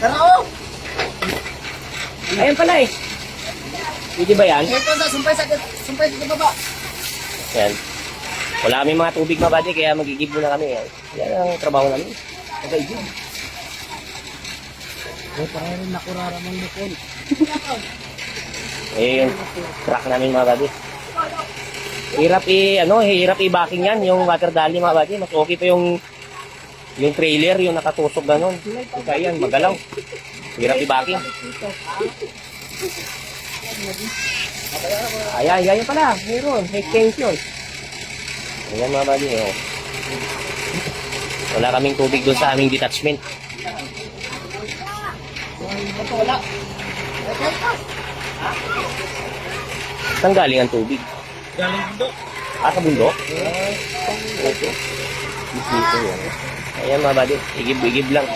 Tara oh! Ayan pala eh. Pwede ba yan? Ito sa sumpay sa sumpay sa baba. Yan. Wala kami mga tubig mga buddy, kaya magigib muna kami. Yan, yan ang trabaho namin. Mag-igib. Eh, parang rin nakuraramang lukon. Eh, yung truck namin mga buddy. Hirap i, ano, hirap i-backing yan, yung water dolly mga buddy. Mas okay pa yung, yung trailer, yung nakatusok ganun. Kaya yan, magalaw. Hirap i-backing. Ayan, yan yun pala. Meron, may extension. Ayan mga buddy, oh. Wala kaming tubig doon sa aming detachment. Wala. Saan galing ang tubig? Galing dito. Ah, sa bundok? Ito. Dito yan. Ayan mga buddy, igib-igib lang.